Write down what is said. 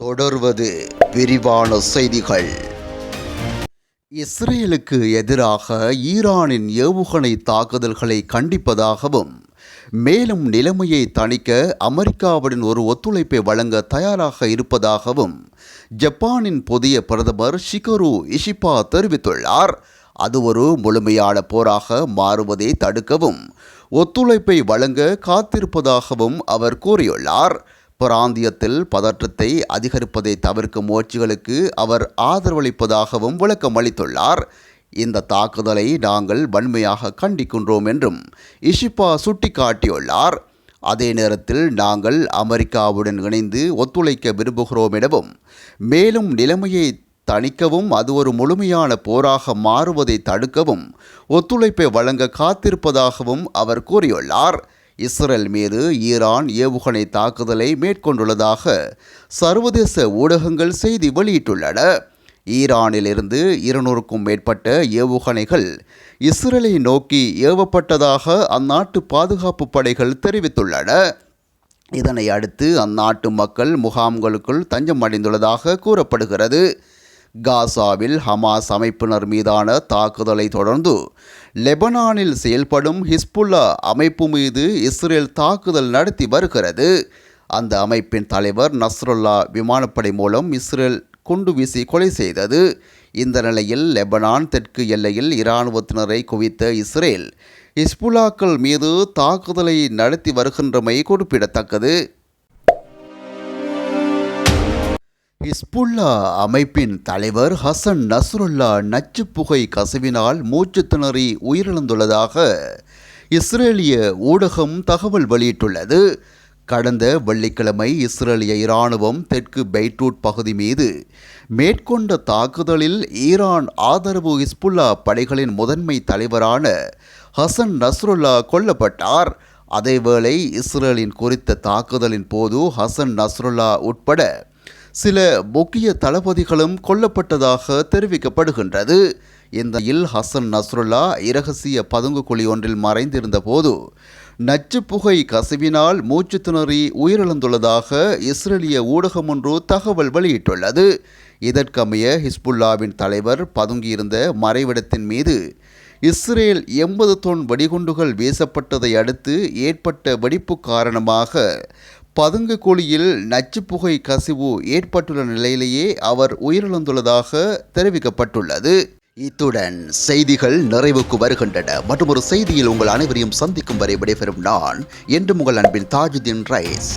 தொடர்வது விரிவான செய்திகள். இஸ்ரேலுக்கு எதிராக ஈரானின் ஏவுகணை தாக்குதல்களை கண்டிப்பதாகவும் மேலும் நிலைமையை தணிக்க அமெரிக்காவுடன் ஒரு ஒத்துழைப்பை வழங்க தயாராக இருப்பதாகவும் ஜப்பானின் புதிய பிரதமர் ஷிகரு இஷிபா தெரிவித்துள்ளார். அது ஒரு முழுமையான போராக மாறுவதை தடுக்கவும் ஒத்துழைப்பை வழங்க காத்திருப்பதாகவும் அவர் கூறியுள்ளார். பிராந்தியத்தில் பதற்றத்தை அதிகரிப்பதை தவிர்க்கும் முயற்சிகளுக்கு அவர் ஆதரவளிப்பதாகவும் விளக்கம் அளித்துள்ளார். இந்த தாக்குதலை நாங்கள் வன்மையாக கண்டிக்கின்றோம் என்றும் இஷிபா சுட்டிக்காட்டியுள்ளார். அதே நேரத்தில் நாங்கள் அமெரிக்காவுடன் இணைந்து ஒத்துழைக்க விரும்புகிறோம் எனவும் மேலும் நிலைமையை தணிக்கவும் அது ஒரு முழுமையான போராக மாறுவதை தடுக்கவும் ஒத்துழைப்பை வழங்க காத்திருப்பதாகவும் அவர் கூறியுள்ளார். இஸ்ரேல் மீது ஈரான் ஏவுகணை தாக்குதலை மேற்கொண்டுள்ளதாக சர்வதேச ஊடகங்கள் செய்தி வெளியிட்டுள்ளன. ஈரானிலிருந்து இருநூறுக்கும் மேற்பட்ட ஏவுகணைகள் இஸ்ரேலை நோக்கி ஏவப்பட்டதாக அந்நாட்டு பாதுகாப்பு படைகள் தெரிவித்துள்ளன. இதனை அடுத்து அந்நாட்டு மக்கள் முகாம்களுக்குள் தஞ்சம் அடைந்துள்ளதாக கூறப்படுகிறது. காசாவில் ஹமாஸ் அமைப்பினர் மீதான தாக்குதலை தொடர்ந்து லெபனானில் செயல்படும் ஹிஸ்புல்லா அமைப்பு மீது இஸ்ரேல் தாக்குதல் நடத்தி வருகிறது. அந்த அமைப்பின் தலைவர் நஸ்ருல்லா விமானப்படை மூலம் இஸ்ரேல் குண்டு வீசி கொலை செய்தது. இந்த நிலையில் லெபனான் தெற்கு எல்லையில் இராணுவத்தினரை குவித்த இஸ்ரேல் ஹிஸ்புல்லாக்கள் மீது தாக்குதலை நடத்தி வருகின்றமை குறிப்பிடத்தக்கது. ஹிஸ்புல்லா அமைப்பின் தலைவர் ஹசன் நஸ்ருல்லா நச்சு புகை கசிவினால் மூச்சு திணறி உயிரிழந்துள்ளதாக இஸ்ரேலிய ஊடகம் தகவல் வெளியிட்டுள்ளது. கடந்த வெள்ளிக்கிழமை இஸ்ரேலிய இராணுவம் தெற்கு பெய்ட்ரூட் பகுதி மீது மேற்கொண்ட தாக்குதலில் ஈரான் ஆதரவு ஹிஸ்புல்லா படைகளின் முதன்மை தலைவரான ஹசன் நஸ்ருல்லா கொல்லப்பட்டார். அதேவேளை இஸ்ரேலின் குறித்த தாக்குதலின் போது ஹசன் நஸ்ருல்லா உட்பட சில முக்கிய தளபதிகளும் கொல்லப்பட்டதாக தெரிவிக்கப்படுகின்றது. இந்த இல் ஹசன் நஸ்ருல்லா இரகசிய பதுங்கு குழி ஒன்றில் மறைந்திருந்த போது நச்சு புகை கசிவினால் மூச்சு திணறி உயிரிழந்துள்ளதாக இஸ்ரேலிய ஊடகம் ஒன்று தகவல் வெளியிட்டுள்ளது. இதற்கமைய ஹிஸ்புல்லாவின் தலைவர் பதுங்கியிருந்த மறைவிடத்தின் மீது இஸ்ரேல் எண்பது தொன் வெடிகுண்டுகள் வீசப்பட்டதை அடுத்து ஏற்பட்ட வெடிப்பு காரணமாக பதுங்கு குழியில் நச்சு புகை கசிவு ஏற்பட்டுள்ள நிலையிலேயே அவர் உயிரிழந்துள்ளதாக தெரிவிக்கப்பட்டுள்ளது. இத்துடன் செய்திகள் நிறைவுக்கு வருகின்றன. மற்றும் ஒரு செய்தியில் உங்கள் அனைவரையும் சந்திக்கும் வரை விடைபெறும் நான் என்று உங்கள் அன்பின் தாஜுதீன் ரைஸ்.